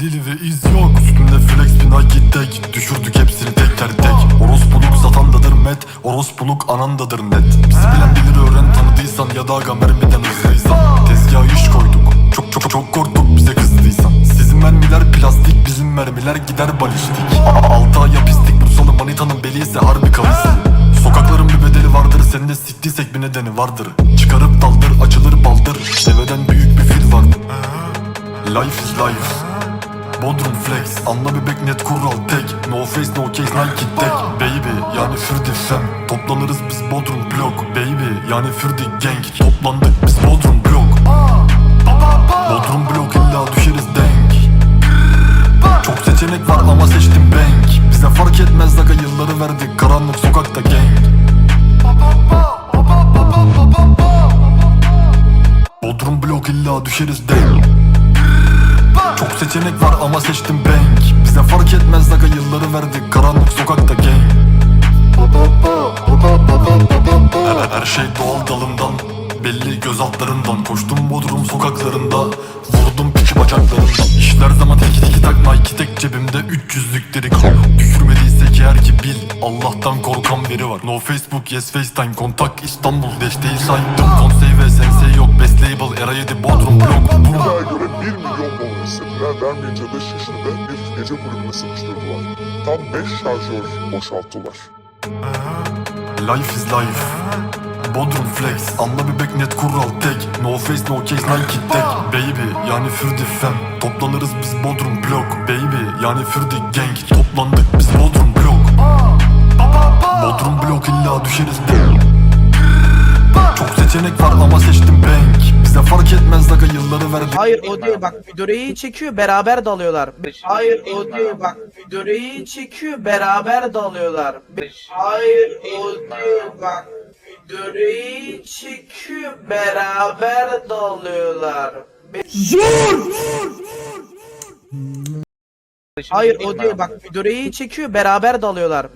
Delili ve iz yok. Üstümde flex bina gitti gittek Düşürdük hepsini tekrar tek. Orospuluk satandadır met. Oros Orospuluk anandadır net. Bizi bilen bilir öğren tanıdıysan Ya da aga mermiden hızlıysan. Tezgaha iş koyduk. Çok çok çok korktuk bize kızdıysan. Sizin mermiler plastik Bizim mermiler gider balistik. Altı aya pislik Bursalı manitanın beli ise harbi kalırsın Sokakların bir bedeli vardır Seninle siktiysek bir nedeni vardır. Çıkarıp daldır açılır Bodrum flex Anla bebek net kural tek. No face no case Nike tek. Baby yani Fürdi fem Toplanırız biz Bodrum blok Baby yani Fürdi gang. Toplandık biz Bodrum blok. Bodrum blok illa düşeriz denk. Çok seçenek var ama seçtim bank. Bize fark etmez aga yılları verdik. Karanlık sokakta gang. Bodrum blok illa düşeriz denk seçenek var ama seçtim bank. Bize fark etmez aga yılları verdik Karanlık sokakta gang. Her, her şey doğal dalından Belli göz altlarından. Koştum Bodrum sokaklarında Vurdum piki bacaklarından. İşler zaman teki teki tak Nike tek cebimde 300'lükleri kal Düşürmediysek eğer ki bil Allah'tan korkan biri var. No Facebook yes FaceTime Kontak İstanbul Desteği saydım. Konsey ve sensei yok Best label Era 7 Bodrum Blok göre 1 milyon dolar istediler. Vermeyince de Şişli'de bir gece kulübüne sıkıştırdılar. Tam 5 şarjör boşalttılar. Life is life. Bodrum flex. Anla bebek net kural tek. No face no case Nike tek. Baby yani Fürdi fem. Toplanırız biz Bodrum blok. Baby yani Fürdi gang. Toplandık biz Bodrum blok. Bodrum blok illa düşeriz. Denk Çok seçenek var ama seçtim bank yılları verdik Hayır o değil bak videoyu çekiyor beraber dalıyorlar. Hayır o değil bak videoyu çekiyor beraber dalıyorlar. Hayır o değil bak videoyu çekiyor beraber dalıyorlar. Hayır o değil bak videoyu çekiyor beraber dalıyorlar.